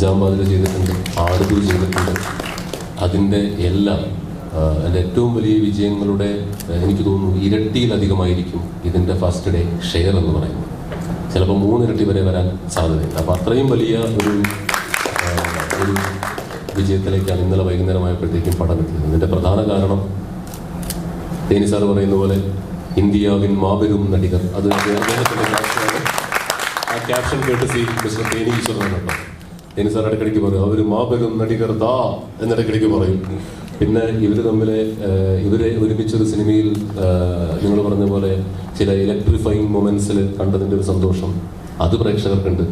അഞ്ചാം പാതിര ചെയ്തിട്ടുണ്ട് ആടുകൾ ചെയ്തിട്ടുണ്ട്. അതിന്റെ എല്ലാം അതിന്റെ ഏറ്റവും വലിയ വിജയങ്ങളുടെ എനിക്ക് തോന്നുന്നു ഇരട്ടിയിലധികമായിരിക്കും ഇതിന്റെ ഫസ്റ്റ് ഡേ ഷെയർ എന്ന് പറയുന്നത്. ചിലപ്പോൾ മൂന്നിരട്ടി വരെ വരാൻ സാധ്യതയുണ്ട്. അപ്പോൾ അത്രയും വലിയ ഒരു ഒരു വിജയത്തിലേക്കാണ് ഇന്നലെ വൈകുന്നേരമായപ്പോഴത്തേക്കും പടം ഇതിന്റെ പ്രധാന കാരണം തേനി സാർ പറയുന്ന പോലെ ഇന്ത്യാവിൻ മാബെരും നടികർ അത് അദ്ദേഹത്തിന്റെ ക്യാപ്ഷനാണ് ആ ക്യാപ്ഷൻ കേട്ട് സി മിസ്റ്റർ തേനി ഈശ്വരനാണ് കേട്ടോ. തേനി സാർ ഇടയ്ക്കിടയ്ക്ക് പറയും അവർ മാപകം നടികർ ദാ എന്നിടയ്ക്കിടയ്ക്ക് പറയും. പിന്നെ ഇവർ തമ്മിലെ ഇവരെ ഒരുമിച്ചൊരു സിനിമയിൽ നിങ്ങൾ പറഞ്ഞ പോലെ ചില ഇലക്ട്രിഫൈങ് മൊമെന്റ്സിൽ കണ്ടതിന്റെ ഒരു സന്തോഷം അത് പ്രേക്ഷകർക്കുണ്ട്.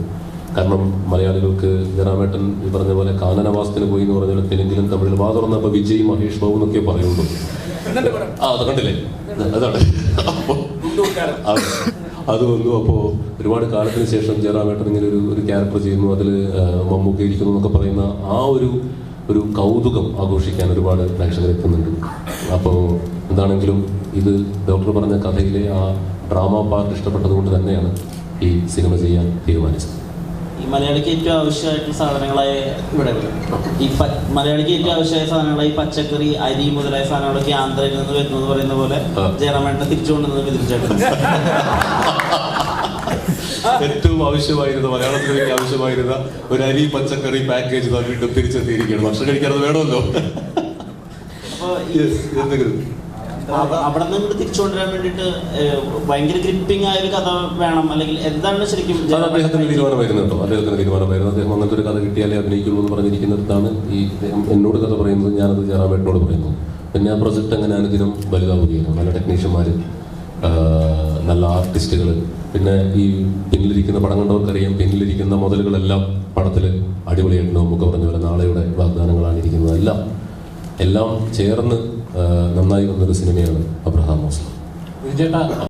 കാരണം മലയാളികൾക്ക് ജനാമേട്ടൻ ഈ പറഞ്ഞ പോലെ കാനനവാസത്തിന് പോയി എന്ന് പറഞ്ഞ പോലെ തെലുങ്കിലും തമിഴിൽ വാ തുറന്നപ്പോൾ വിജയ് മഹേഷ് ബാബു എന്നൊക്കെ പറയുള്ളൂ. ആ അത് കണ്ടില്ലേ? അതാണ്. അത് വന്നു. അപ്പോൾ ഒരുപാട് കാലത്തിന് ശേഷം ജയറാമേട്ടൻ ഇങ്ങനെ ഒരു ഒരു ക്യാരക്ടർ ചെയ്യുന്നു. അതിൽ മമ്മൂക്ക ഇരിക്കുന്നു എന്നൊക്കെ പറയുന്ന ആ ഒരു ഒരു കൗതുകം ആഘോഷിക്കാൻ ഒരുപാട് പ്രേക്ഷകർ എത്തുന്നുണ്ട്. അപ്പോൾ എന്താണെങ്കിലും ഇത് ഡോക്ടർ പറഞ്ഞ കഥയിലെ ആ ഡ്രാമ പാർട്ട് ഇഷ്ടപ്പെട്ടത് കൊണ്ട് തന്നെയാണ് ഈ സിനിമ ചെയ്യാൻ തീരുമാനിച്ചത്. ഈ മലയാളിക്ക് ഏറ്റവും ആവശ്യമായിട്ടുള്ള സാധനങ്ങളായ ഇവിടെ ഈ മലയാളിക്ക് ഏറ്റവും ആവശ്യമായ സാധനങ്ങളായി പച്ചക്കറി അരി മുതലായ സാധനങ്ങളൊക്കെ ആന്ധ്രയിൽ നിന്ന് വരുന്നത് പറയുന്ന പോലെ. ജയറാമേട്ടനെ തിരിച്ചു കൊണ്ടുവന്നത് വിതിരിച്ചേട്ടൻ ഏറ്റവും ആവശ്യമായിരുന്ന മലയാളത്തിലേക്ക് ആവശ്യമായിരുന്ന ഒരു അരി പച്ചക്കറി പാക്കേജ് നാം വീണ്ടും തിരിച്ചെത്തിയിരിക്കുകയാണ്. ഭക്ഷണം കഴിക്കാനത് വേണമല്ലോ? എന്തെങ്കിലും. അവിടെ നിന്ന് ഭയങ്കര ഗ്രിപ്പിംഗ് ആയ ഒരു കഥ വേണം. അല്ലെങ്കിൽ എന്താണ് ശരിക്കും അത് അദ്ദേഹത്തിന്റെ തീരുമാനമായിരുന്നു കേട്ടോ. അദ്ദേഹത്തിന്റെ തീരുമാനമായിരുന്നു. അദ്ദേഹം അങ്ങനത്തെ ഒരു കഥ കിട്ടിയാലേ അഭിനയിക്കുള്ളൂ എന്ന് പറഞ്ഞിരിക്കുന്നിടത്താണ് ഈ എന്നോട് കഥ പറയുന്നത് ഞാനത് ജയറാമേട്ടനോട് പറയുന്നു. പിന്നെ ആ പ്രൊജക്ട് അങ്ങനെ അനുദിനം വലുതാവുകയാണ്. നല്ല ടെക്നീഷ്യന്മാർ നല്ല ആർട്ടിസ്റ്റുകൾ പിന്നെ ഈ പിന്നിലിരിക്കുന്ന പടം കണ്ടവർക്കറിയാം. പിന്നിലിരിക്കുന്ന മുതലുകളെല്ലാം പടത്തിൽ അടിപൊളിയായിട്ടുണ്ടോ. നമുക്ക് പറഞ്ഞ പോലെ നാളെയുടെ വാഗ്ദാനങ്ങളാണ് ഇരിക്കുന്നത്. എല്ലാം എല്ലാം ചേർന്ന് നന്നായി വന്നൊരു സിനിമയാണ് അബ്രഹാം മോസ്ലം.